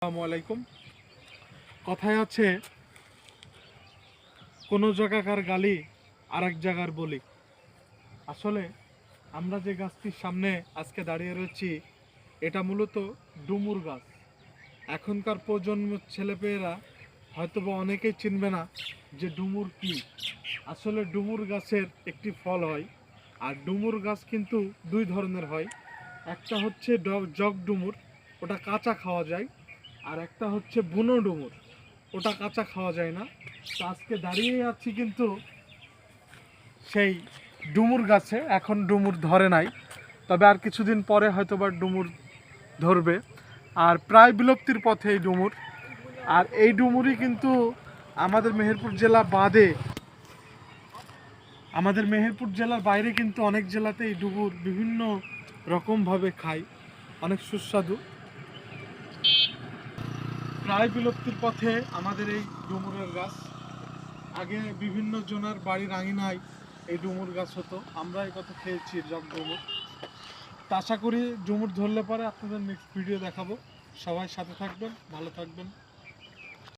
আসসালামু আলাইকুম। কথায় আছে, কোনো জায়গাকার গালি আর এক জায়গার বলি। আসলে আমরা যে গাছটির সামনে আজকে দাঁড়িয়ে রয়েছি, এটা মূলত ডুমুর গাছ। এখনকার প্রজন্ম ছেলেপেয়েরা হয়তো বা অনেকেই চিনবে না যে ডুমুর কি। আসলে ডুমুর গাছের একটি ফল হয়, আর ডুমুর গাছ কিন্তু দুই ধরনের হয়। একটা হচ্ছে জগ ডুমুর, ওটা কাঁচা খাওয়া যায় আর একটা হচ্ছে বুনো ডুমুর। ওটা কাঁচা খাওয়া যায় না। তো আজকে দাঁড়িয়ে আছি কিন্তু সেই ডুমুর গাছে। এখন ডুমুর ধরে নাই। তবে আর কিছুদিন পরে হয়তো বা ডুমুর ধরবে। আর প্রায় বিলুপ্তির পথে এই ডুমুর। আর এই ডুমুরই কিন্তু আমাদের মেহেরপুর জেলা বাদে। আমাদের মেহেরপুর জেলার বাইরে কিন্তু অনেক জেলাতে এই ডুমুর বিভিন্ন রকমভাবে খায়। অনেক সুস্বাদু। প্রায় বিলুপ্তির পথে আমাদের এই ডুমুরের গাছ। আগে বিভিন্ন জনের বাড়ির আঙিনায় এই ডুমুর গাছ হতো। আমরা এই কথা খেয়েছি জব ডুমুর তা আশা করি ডুমুর ধরলে পরে আপনাদের নেক্সট ভিডিও দেখাবো। সবাই সাথে থাকবেন, ভালো থাকবেন।